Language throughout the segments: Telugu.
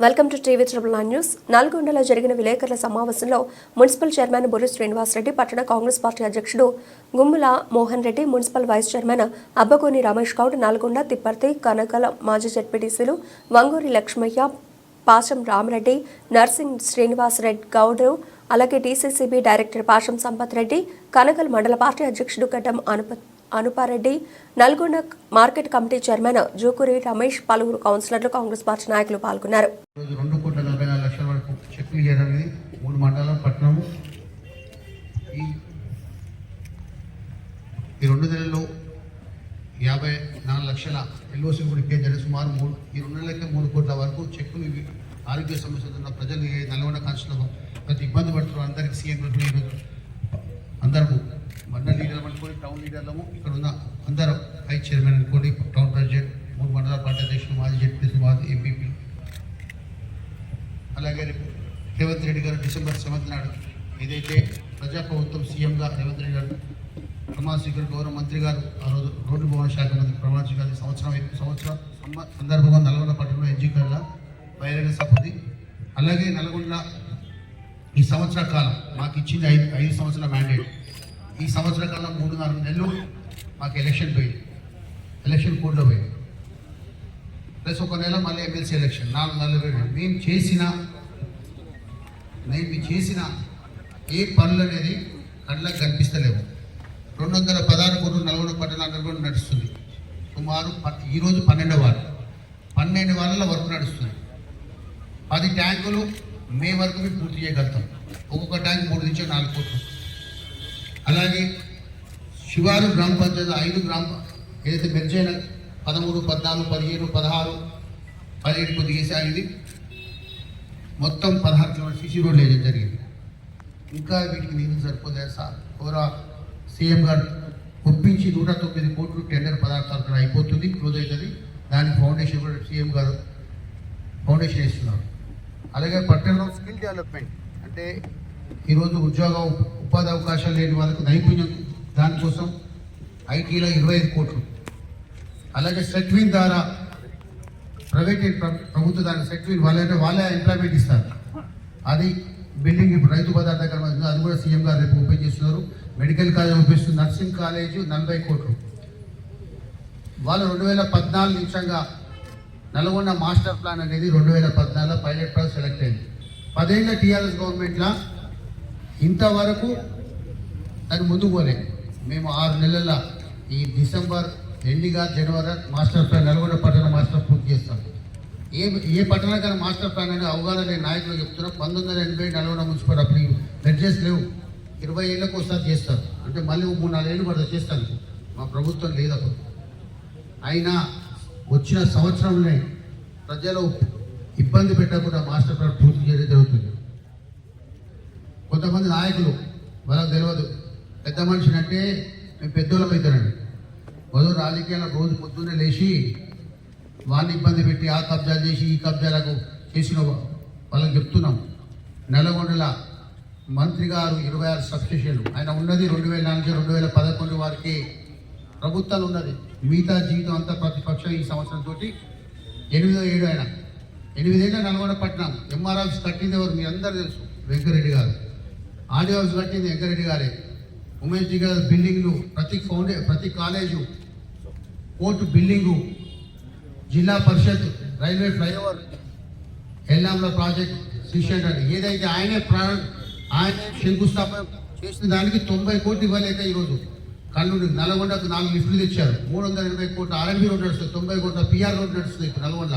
Welcome to TV triple nine news. నల్గొండలో జరిగిన విలేకరుల సమావేశంలో మున్సిపల్ చైర్మన్ బుర్రి శ్రీనివాసరెడ్డి పట్టణ కాంగ్రెస్ పార్టీ అధ్యక్షుడు Gummula Mohan Reddy municipal vice chairman Abbagoni Ramesh Goud Nalgonda Tipparthi Kanakala మాజీ జడ్పీటీసీలు వంగూరి లక్ష్మయ్య పాశం రామరెడ్డి నర్సింగ్ శ్రీనివాసరెడ్డి గౌడ్ అలాగే డీసీసీబీ డైరెక్టర్ పాశం సంపత్ రెడ్డి కనకల్ మండల పార్టీ అధ్యక్షుడు Gaddam Anupathi Anupareddy Nalgonda market committee chairman Jokuri Ramesh పలువురు కౌన్సిలర్లు కాంగ్రెస్ పార్టీ నాయకులు పాల్గొన్నారు. రెండు కోట్ల నలభై నాలుగు లక్షల వరకు చెక్కులు చేయడానికి మూడు మండలం పట్టణము ఈ ఈ రెండు నెలల్లో యాభై నాలుగు లక్షల ఎల్ఓసి కూడా ఇప్పే సుమారు మూడు ఈ రెండు నెలలకే మూడు కోట్ల వరకు చెక్కులు ఆరోగ్య సమస్యలు ఉన్న ప్రజలు ఏ నల్గొండ కాన్స్టిలో ప్రతి ఇబ్బంది పడుతున్నారు అందరికీ సీఎం ఈరోజు అందరము మండల లీడర్లు అనుకోండి టౌన్ లీడర్లము ఇక్కడ ఉన్న అందరం వైస్ చైర్మన్ అనుకోండి టౌన్ ప్రెసిడెంట్ మూడు మండల పార్టీ అధ్యక్షులు మాజీ జడ్పీసీ మాజీ ఎంపీపీ అలాగే రేపు రేవంత్ రెడ్డి గారు డిసెంబర్ సెవెంత్ నాడు ఏదైతే ప్రజాప్రభుత్వం సీఎంగా రేవంత్ రెడ్డి గారు ప్రమాణ స్వీకారం గౌరవ మంత్రి గారు ఆ రోజు రోడ్డు భవన శాఖ మంత్రి ప్రమాణ స్వీకారం సంవత్సరం సంవత్సరం సందర్భంగా నల్గొండ పట్టణంలో ఎన్జికల్ల బహిరంగ సభది అలాగే నల్గొండ ఈ సంవత్సర కాలం మాకు ఇచ్చింది ఐదు ఐదు సంవత్సరాల మ్యాండేట్ ఈ సంవత్సర కన్నా మూడున్నర నెలలు మాకు ఎలక్షన్ పోయింది. ఎలక్షన్ కోడ్లో పోయింది. ప్లస్ ఒక నెల మళ్ళీ ఎమ్మెల్సీ ఎలక్షన్. నాలుగు నెలలు పోయింది మేము చేసిన మేము చేసిన ఏ పనులు అనేది కళ్ళకు కనిపిస్తలేవు. రెండు వందల పదహారు కోట్లు నల్గొండ పట్టణాలు కూడా నడుస్తుంది. సుమారు ప- ఈరోజు పన్నెండు వారం. పన్నెండు వారాల వరకు నడుస్తుంది. పది ట్యాంకులు మే వరకు మేము పూర్తి చేయగలుగుతాం. ఒక్కొక్క ట్యాంక్ మూడు నుంచి నాలుగు కోట్లు. అలాగే శివారు గ్రామ పంచాయతీ ఐదు గ్రామ ఏదైతే మెర్జైన పదమూడు పద్నాలుగు పదిహేను పదహారు పదిహేడు కొద్ది వేసారు ఇది. మొత్తం పదహారు కిలోమీటర్ సిసి రోడ్లు వేయడం జరిగింది. ఇంకా వీటికి నిధులు సరిపోలేదు సార్? కోరా సీఎం గారు ఒప్పించి నూట తొమ్మిది కోట్లు టెండర్ పదార్థాలు కూడా అయిపోతుంది క్లోజ్ అవుతుంది. దానికి ఫౌండేషన్ కూడా సీఎం గారు ఫౌండేషన్ వేస్తున్నారు. అలాగే పట్టణంలో స్కిల్ డెవలప్మెంట్ అంటే ఈరోజు ఉద్యోగం ఉపాధి అవకాశాలు లేని వాళ్ళకు నైపుణ్యం దానికోసం ఐటీలో ఇరవై ఐదు కోట్లు. అలాగే సెట్విన్ ద్వారా ప్రైవేట్ ప్రభుత్వ దాని సెట్విన్ వాళ్ళంటే వాళ్ళే ఎంప్లాయ్మెంట్ ఇస్తారు. అది బిల్డింగ్ ఇప్పుడు రైతు బజార్ దగ్గర అది కూడా సీఎం గారు రేపు ఓపెన్ చేస్తున్నారు. Medical college open nursing college నలభై కోట్లు. వాళ్ళు రెండు వేల పద్నాలుగు నిమిషంగా నల్గొండ మాస్టర్ ప్లాన్ అనేది రెండు వేల పద్నాలుగులో పైలట్ ప్రాజెక్ట్ సెలెక్ట్ అయింది. పదేళ్ళ టీఆర్ఎస్ గవర్నమెంట్లో ఇంతవరకు దాన్ని ముందుకు పోలేదు మేము ఆరు నెలల ఈ డిసెంబర్ ఎండిగా జనవరి మాస్టర్ ప్లాన్ నల్గొండ పట్టణ మాస్టర్ పూర్తి చేస్తాం. ఏ ఏ పట్టణానికైనా మాస్టర్ ప్లాన్ అనేది అవగాహన నేను నాయకులు చెప్తున్నా పంతొమ్మిది వందల ఎనభై నల్గొండ మున్సిపల్ అప్పుడు మెడ్జెస్ లేవు. ఇరవై ఏళ్ళకి ఒకసారి చేస్తారు. అంటే మళ్ళీ మూడు నాలుగు ఏళ్ళు పడుతుంది చేస్తాను. మా ప్రభుత్వం లేదు అప్పుడు. అయినా వచ్చిన సంవత్సరంలో ప్రజలు ఇబ్బంది పెట్టకుండా మాస్టర్ ప్లాన్ పూర్తి చేయడం జరుగుతుంది. కొంతమంది నాయకులు వాళ్ళకి తెలియదు. పెద్ద మనిషిని అంటే మేము పెద్దోళ్ళం అవుతానండి మొదలు రాజకీయాల రోజు పొద్దున్నే లేచి వాళ్ళని ఇబ్బంది పెట్టి ఆ కబ్జాలు చేసి ఈ కబ్జాలకు చేసిన వాళ్ళకి చెప్తున్నాం. నల్గొండల మంత్రి గారు ఇరవై ఆరు సబ్స్టేషన్లు. ఆయన ఉన్నది రెండు వేల నాలుగు రెండు వేల పదకొండు వారికి ప్రభుత్వాలు ఉన్నది. మిగతా జీవితం అంతా ప్రతిపక్షం ఈ సంవత్సరం తోటి. ఎనిమిదో ఏడు ఆయన. ఎనిమిదేళ్ళ నల్గొండ పట్టణం. ఎంఆర్ కట్టింది ఎవరు? మీ అందరూ తెలుసు. వెంకరెడ్డి గారు. ఆడియో హౌస్ కట్టింది వెంకరెడ్డి గారే ఉమేష్ గారి బిల్డింగ్లు ప్రతి ఫౌండే ప్రతి college court building Zilla Parishad railway flyover ఎల్లాంలో project Srishankar ఏదైతే ఆయనే ప్రాణ ఆయనే శంకుస్థాపన చేసిన దానికి తొంభై కోట్లు ఇవ్వలేక ఈరోజు కర్నూలు నల్గొండకు నాలుగు లిఫ్ట్లు తెచ్చారు. మూడు వందల ఎనభై కోట్ల ఆర్ఎంబీ రోడ్ నడుస్తుంది తొంభై కోట్ల పిఆర్ రోడ్ నడుస్తుంది ఇప్పుడు నల్గొండ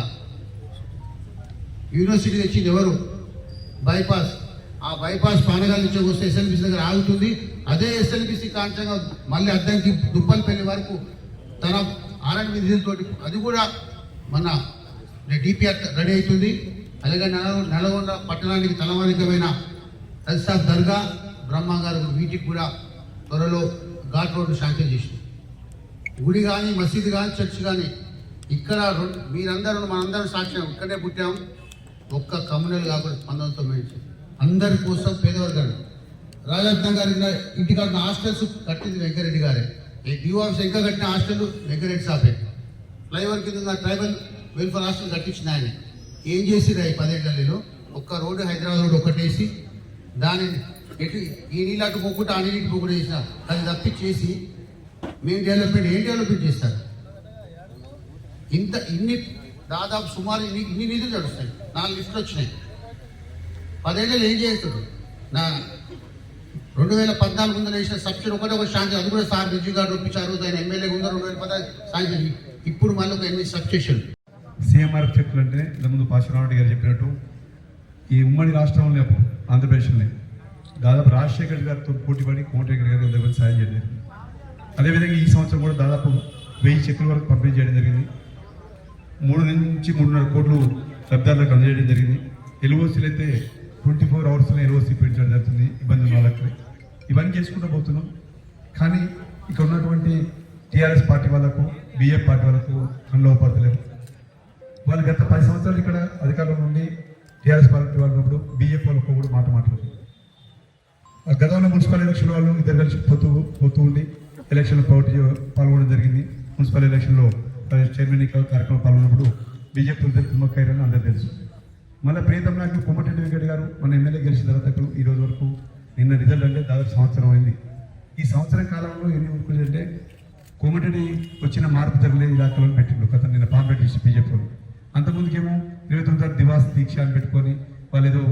యూనివర్సిటీ తెచ్చింది ఎవరు? బైపాస్. ఆ బైపాస్ పానగాల నుంచి వస్తే ఎస్ఎల్బిసి దగ్గర ఆగుతుంది. అదే ఎస్ఎల్బిసి కాంచంగా మళ్ళీ అద్దంకి దుప్పలపల్లి వరకు తన ఆర్ఎండ్ నిధులతోటి అది కూడా మన డిపిఆర్ రెడీ అవుతుంది. అలాగే నల్గొండ నల్గొండ పట్టణానికి తలమానికమైన అల్సాఫ్ దర్గా బ్రహ్మ గారు వీటికి కూడా త్వరలో ఘాట్ రోడ్డు శాంక్షన్ చేసింది. గుడి కానీ మసీదు కానీ చర్చ్ కానీ ఇక్కడ రెండు మీరందరూ మనందరం సాక్ష్యం ఇక్కడే పుట్టాం. ఒక్క కమ్యూనల్ కాకుండా పంతొమ్మిది తొమ్మిది అందరి కోసం పేదవర్గాలు రాజరత్నం గారి ఇంటి కట్టిన హాస్టల్స్ కట్టింది వెంకరెడ్డి గారే. ఈ డిఓ ఆఫీస్ ఇంకా కట్టిన హాస్టల్ వెంకరెడ్డి సాపే ఫ్లైఓవర్ కింద ట్రైబల్ వెల్ఫేర్ హాస్టల్ కట్టించిన ఆయన. ఏం చేసిరా ఈ పదేళ్ళలో ఒక్క రోడ్డు హైదరాబాద్ రోడ్ ఒకటేసి దాని ఎటు ఈ నీళ్ళు అటు పోకుండా ఆ నీళ్ళు పోకుండా చేసిన అది తప్పించేసి మేము డెవలప్మెంట్ ఏం డెవలప్మెంట్ చేస్తారు? ఇంత ఇన్ని దాదాపు సుమారు ఇన్ని ఇన్ని నిధులు నడుస్తాయి. నాలుగు లిస్టులు వచ్చినాయి. పదేళ్ళు ఏం చేస్తాడు? నా రెండు వేల పద్నాలుగు వందలు వేసిన సబ్సిడీ ఒకటే ఒక శాంతి అది కూడా సార్ రిజ్జు గారు ఒప్పించారు ఆయన ఎమ్మెల్యే ఉందా రెండు వేల పదహారు శాంతి. ఇప్పుడు మళ్ళీ ఒక ఎనిమిది సబ్స్టేషన్. సీఎంఆర్ఎఫ్ చెక్కులు అంటే ఇంతకుముందు పాశ్వరావు గారు చెప్పినట్టు ఈ ఉమ్మడి రాష్ట్రంలో ఆంధ్రప్రదేశ్లో దాదాపు రాజశేఖర్ గారితో పోటీపడి కోమటిరెడ్డి గారు దగ్గర సాయం చేయడం జరిగింది. అదేవిధంగా ఈ సంవత్సరం కూడా దాదాపు వెయ్యి చెక్కుల వరకు పంపిణీ చేయడం జరిగింది. మూడు నుంచి మూడున్నర కోట్లు లబ్ధారులకు అందజేయడం జరిగింది. ఎల్ఓసీలు అయితే ట్వంటీ ఫోర్ అవర్స్లో ఎల్ఓసీ పెంచడం జరుగుతుంది ఇబ్బంది వాళ్ళకి. ఇవన్నీ చేసుకుంటూ పోతున్నాం. కానీ ఇక్కడ ఉన్నటువంటి టీఆర్ఎస్ పార్టీ వాళ్ళకు బిఏ పార్టీ వాళ్ళకు కళ్ళు పడతలేవు వాళ్ళు గత పది సంవత్సరాలు ఇక్కడ అధికారంలో నుండి టీఆర్ఎస్ పార్టీ వాళ్ళు ఉన్నప్పుడు వాళ్ళకు కూడా మాట మాట్లాడుతుంది ఆ గతంలో మున్సిపల్ ఎలక్షన్ వాళ్ళు ఇద్దరు కలిసి పోతూ పోతూ ఉండి ఎలక్షన్లో పోటీ పాల్గొనడం జరిగింది. మున్సిపల్ ఎలక్షన్లో చైర్మన్ ఎన్నికల కార్యక్రమం పాల్గొన్నప్పుడు బీజేపీ ఇద్దరు కుమ్మక్కయ్యారని అందరూ తెలుసు. మళ్ళీ ప్రీతం నాయకుడు కొమ్మటిరెడ్డి వెంకట్ గారు మన ఎమ్మెల్యే గెలిచిన తర్వాత ఈ రోజు వరకు నిన్న రిజల్ట్ అంటే దాదాపు సంవత్సరం అయింది. ఈ సంవత్సరం కాలంలో ఎన్ని వర్కులు అంటే కోమటిరెడ్డి వచ్చిన మార్పు జరగలేదు ఇలాకాలో పెట్టిండు కథ నిన్న పాంపేట డిస్ట్రిక్ట్ బీజేపీ అంతకుముందుకేమో ఇరవై తొమ్మిది తారీఖు దివాస్ దీక్ష అని పెట్టుకొని వాళ్ళు ఏదో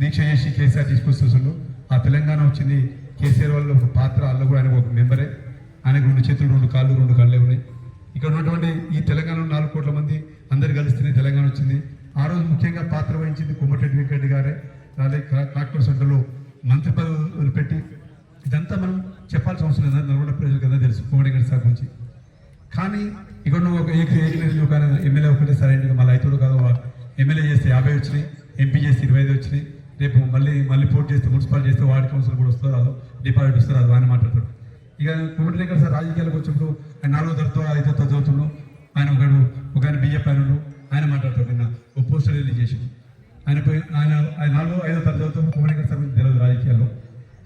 దీక్ష చేసి కేసీఆర్ తీసుకొస్తుండ్రు ఆ తెలంగాణ వచ్చింది. కేసీఆర్ వాళ్ళ ఒక పాత్ర వాళ్ళు కూడా ఆయన ఒక మెంబరే. ఆయనకు రెండు చేతులు రెండు కాళ్ళు రెండు కళ్ళే ఉన్నాయి ఇక్కడ ఉన్నటువంటి ఈ తెలంగాణలో నాలుగు కోట్ల మంది అందరు కలిస్తేనే తెలంగాణ వచ్చింది ఆ రోజు ముఖ్యంగా పాత్ర వహించింది కొమ్మటిరెడ్డి వెంకరెడ్డి గారే అలాగే కాక్టూర్ సెంటర్లో మంత్రి పదవులు పెట్టి ఇదంతా మనం చెప్పాల్సిన అవసరం లేదు నల్గొండ ప్రజలకు అందరూ తెలుసు కోమటిరెడ్డి సార్ గురించి కానీ ఇక్కడ నువ్వు ఒక ఏక ఏకనిధి ఒక ఎమ్మెల్యే ఒకటే సరైన మళ్ళీ అవుతాడు కాదు ఎమ్మెల్యే చేస్తే యాభై వచ్చినాయి ఎంపీ చేస్తే ఇరవై ఐదు వచ్చినాయి. రేపు మళ్ళీ మళ్ళీ పోటీ చేస్తే మున్సిపల్ చేస్తే వార్డు కౌన్సిల్ కూడా వస్తారు రాదు డిపాజిట్ వస్తారు రాదు ఆయన మాట్లాడతారు. ఇక కుమ్మటి గారు సార్ రాజకీయాలకు వచ్చినప్పుడు ఆయన నాలుగో తరగతి ఐదో చదువుతున్నాడు ఆయన ఒకడు ఒక ఆయన బిజెపి ఆయన ఆయన మాట్లాడతాడు నిన్న. ఒక పోస్టర్ రిలీజ్ చేసి ఆయన పోయి ఆయన ఆయన నాలుగో ఐదో తరగతి చదువుతాడు. సార్ గురించి తెలియదు రాజకీయాల్లో.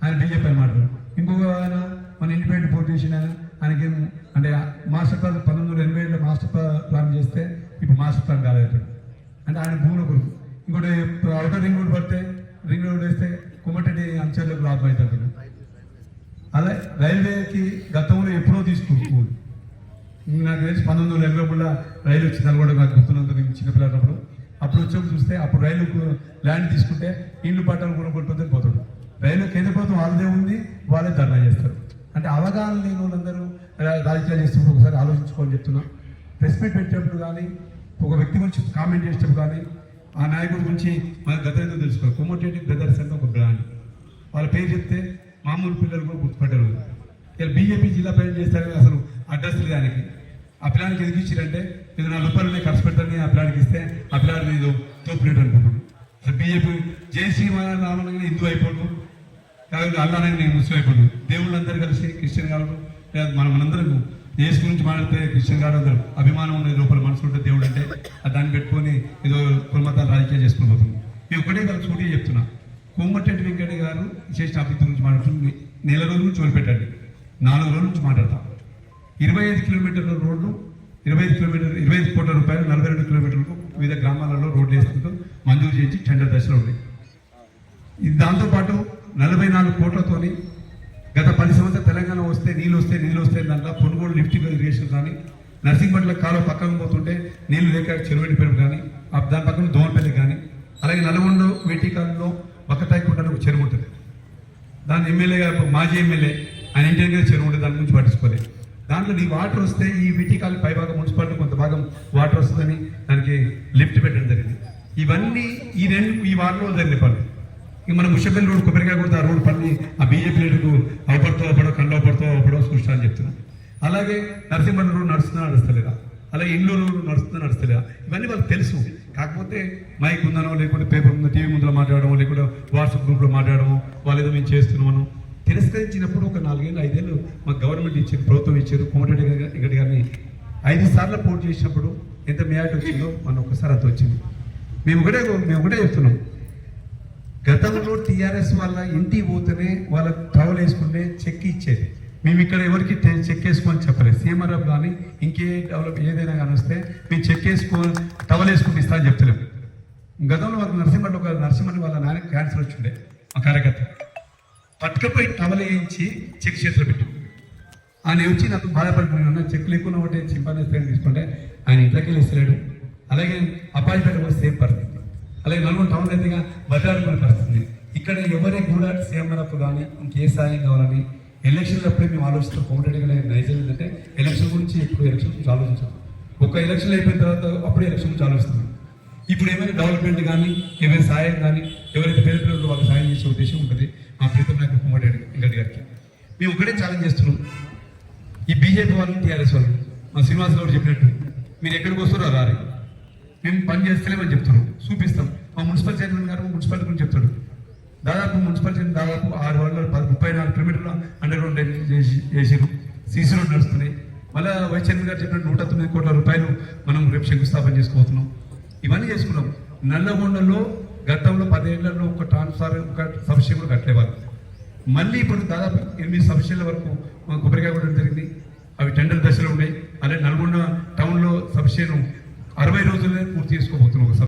ఆయన బీజేపీ అని మాట్లాడు. ఇంకొక ఆయన మన ఇండిపెండెంట్ పోటీ చేసిన ఆయన ఆయనకేం అంటే మాస్టర్ ప్లాన్ పంతొమ్మిది వందల ఎనభై ఏడులో మాస్టర్ ప్లాన్ చేస్తే ఇప్పుడు మాస్టర్ ప్లాన్ కాలేదు. అంటే ఆయన భూముల కొరకు. ఇంకోటి అవుటర్ రింగ్ రోడ్ పడితే రింగ్ రోడ్ వేస్తే కుమ్మటెడ్డి అంచెలకు లాభం అవుతుంది అలా రైల్వేకి గతంలో ఎప్పుడో తీసుకుంటుంది నాకు తెలిసి పంతొమ్మిది వందల ఎనభై రైలు వచ్చి నల్గొండ నాకు గుర్తున్నంత నేను చిన్నపిల్లన్నప్పుడు అప్పుడు వచ్చి చూస్తే అప్పుడు రైలు ల్యాండ్ తీసుకుంటే ఇల్లు పట్టాలు కొనుక్కుంటుంది పోతాడు. రైలు కేంద్ర ప్రభుత్వం వాళ్ళదే ఉంది వాళ్ళే ధర్నా చేస్తారు. అంటే అవగాహన లేని వాళ్ళందరూ రాజకీయాలు చేస్తున్నప్పుడు ఒకసారి ఆలోచించుకోవాలని చెప్తున్నా. ప్రెస్ మీట్ పెట్టేటప్పుడు కానీ ఒక వ్యక్తి గురించి కామెంట్ చేసేటప్పుడు కానీ ఆ నాయకుడి గురించి మన గత ఏదో తెలుసుకో? కొమ్మటిరెడ్డి బ్రదర్స్ అంటే ఒక బ్రాండ్. వాళ్ళ పేరు చెప్తే మామూలు పిల్లలు కూడా గుర్తుపట్టరు. ఇలా బీజేపీ జిల్లా పేరు చేస్తారని అసలు అడ్రస్ లేదు దానికి ఆ పిల్లానికి ఎందుకు ఇచ్చారంటే ఇది నా రూపాయలు నేను ఖర్చు పెడతాను ఆ పిల్లానికి ఇస్తే ఆ పిల్లాడిని ఏదో తోపులేడు అనుకుంటున్నాను. అసలు బీజేపీ జై శ్రీరామనగానే హిందూ అయిపోడు కాబట్టి అల్లానే నేను ముస్లిం అయిపోడు దేవుళ్ళందరూ కలిసి క్రిస్టియన్ కావడం లేదా మనం మనందరం దేశం గురించి మాట్లాడితే క్రిస్టియన్ కావడం అందరూ అభిమానం ఉన్న లోపల మనసు ఉంటే దేవుడు అంటే దాన్ని పెట్టుకొని ఏదో చేసుకుని పోతుంది నేను ఒకటే కాదు చూడే చెప్తున్నా. కోమటిరెడ్డి వెంకట గారు విశేష అభివృద్ధి గురించి మాట్లాడుతుంది. నెల రోజుల నుంచి వదిలిపెట్టండి. నాలుగు రోజుల నుంచి మాట్లాడతాం. ఇరవై ఐదు కిలోమీటర్ల రోడ్డు ఇరవై ఐదు కిలోమీటర్ ఇరవై ఐదు కోట్ల రూపాయలు నలభై రెండు కిలోమీటర్లకు వివిధ గ్రామాలలో రోడ్లు వేసుకుంటూ మంజూరు చేయించి టెండర్ దశలో ఉంది. ఇది దాంతోపాటు నలభై నాలుగు కోట్లతోని గత పది సంవత్సరాలు తెలంగాణ వస్తే నీళ్ళు వస్తే నీళ్ళు వస్తే దాంట్లో పొనుగోలు లిఫ్ట్ ఇరిగేషన్ కానీ నర్సింగ్పట్ల కాలువ పక్కన పోతుంటే నీళ్ళు లేక చెరువు పెరుగు కానీ దాని పక్కన దోమల అలాగే నల్గొండ మెటికల్లో బక్కతాయికుంట ఒక చెరువు ఉంటుంది. దాని ఎమ్మెల్యే గారు మాజీ ఎమ్మెల్యే ఆయన ఇంటి దగ్గర చెరువు ఉంటుంది దాని గురించి పట్టించుకోలేదు. దాంట్లో నీ వాటర్ వస్తే ఈ విటికాల పైభాగం మున్సిపాలిటీ కొంత భాగం వాటర్ వస్తుందని దానికి లిఫ్ట్ పెట్టడం జరిగింది. ఇవన్నీ ఈ రెండు ఈ వారంలో జరిగిన పనులు. ఇక మన ముషబెల్ రోడ్ కొబ్బరికాయ కూడా ఆ రోడ్ పని ఆ బీజేపీ లీడర్కు అవపడుతూ అవపడో కండో పడుతూ అవపడో సృష్టి అని చెప్తున్నా. అలాగే నరసింహన్ రోడ్ నడుస్తుందా నడుస్తలేదా? అలాగే ఇండ్లూరు రోడ్ నడుస్తుందా నడుస్తలేదా? ఇవన్నీ వాళ్ళకి తెలుసు. కాకపోతే మైక్ ఉందనో లేకుంటే పేపర్ ఉందో టీవీ ముందులో మాట్లాడడం లేకుంటే వాట్సాప్ గ్రూప్లో మాట్లాడడం వాళ్ళు ఏదో మేము చేస్తున్నామను తిరస్కరించినప్పుడు ఒక నాలుగేళ్ళు ఐదేళ్ళు మాకు గవర్నమెంట్ ఇచ్చారు ప్రభుత్వం ఇచ్చారు కోమటిరెడ్డి గారి- గారిని ఐదు సార్లు పోటీ చేసినప్పుడు ఎంత మేయాట వచ్చిందో మన ఒక్కసారి అంత వచ్చింది. మేము ఒకటే మేము ఒకటే చెప్తున్నాం. గతంలో టీఆర్ఎస్ వాళ్ళ ఇంటికి పోతేనే వాళ్ళ ట్రావెల్ వేసుకుంటే చెక్ ఇచ్చేది. మేము ఇక్కడ ఎవరికి చెక్ వేసుకోని చెప్పలేదు. సీఎంఆర్ఎఫ్ కానీ ఇంకే డెవలప్ ఏదైనా కానీ వస్తే మేము చెక్ వేసుకో టవల్ వేసుకుని ఇస్తా అని చెప్తలేము గతంలో వాళ్ళకి నరసింహంలో ఒక నరసింహని వాళ్ళ నాన్న క్యాన్సర్ వచ్చిండే ఆ కార్యకర్త. పట్టుకపోయి టవల్ వేయించి చెక్ చేతులు పెట్టి. ఆయన వచ్చి నాకు బాధపడుతున్నాను చెక్ లేకుండా ఒకటి చింపాజీ తీసుకుంటే ఆయన ఇంట్లోకి వెళ్ళేసాడు అలాగే అపాయింట్మెంట్ కూడా సేమ్ పరిస్థితి? అలాగే నలుగురు టౌన్ అయితే బజారుకునే పరిస్థితి ఇక్కడ ఎవరే కూడా సీఎంఆర్ఎఫ్ కానీ ఇంకే సాయం కావాలని ఎలక్షన్ అప్పుడే మేము ఆలోచిస్తాం కౌంటెడ్ నైజం ఏంటంటే ఎలక్షన్ గురించి ఎప్పుడు ఎలక్షన్ గురించి ఆలోచించాం. ఒక ఎలక్షన్ అయిపోయిన తర్వాత అప్పుడే ఎలక్షన్ గురించి ఆలోచిస్తున్నాం ఇప్పుడు ఏమైనా డెవలప్మెంట్ కానీ ఏమైనా సాయం కానీ ఎవరైతే పేద పిల్లలు వాళ్ళకి సాయం చేసే ఉద్దేశం ఉంటుంది. మా ప్రీతం నాయకుడు కుమార్ వెంకట గారికి. మేము ఒకటే ఛాలెంజ్ చేస్తున్నాం. ఈ బీజేపీ వాళ్ళు టీఆర్ఎస్ వాళ్ళు మా శ్రీనివాస్ గారు చెప్పినట్టు మీరు ఎక్కడికి వస్తారో రారు మేము పని చేస్తలేమని చెప్తున్నాం. చూపిస్తాం. మా మున్సిపల్ చైర్మన్ గారు మున్సిపాలిటీ గురించి చెప్తాడు. దాదాపు మున్సిపాలిటీ దాదాపు ఆరు వందల పది ముప్పై నాలుగు కిలోమీటర్ల అండర్ గ్రౌండ్ చేసి చేసారు సీసీ రోడ్ నడుస్తున్నాయి. మళ్ళీ వైస్ చైర్మన్ గారు చెప్పిన నూట తొమ్మిది కోట్ల రూపాయలు మనం రేపు శంకుస్థాపన చేసుకోబోతున్నాం. ఇవన్నీ చేసుకున్నాం. నల్లగొండలో గతంలో పదేళ్ళలో ఒక ట్రాన్స్ఫార్ ఒక సబ్స్టేషన్ కూడా కట్టలేవారు మళ్ళీ ఇప్పుడు దాదాపు ఎనిమిది సబ్స్టేషన్ల వరకు కొబ్బరికాయ కూడా జరిగింది. అవి టెండర్ దశలో ఉన్నాయి. అలాగే నల్గొండ టౌన్లో సబ్స్టేషన్ అరవై రోజులనే పూర్తి చేసుకోబోతున్నాం ఒక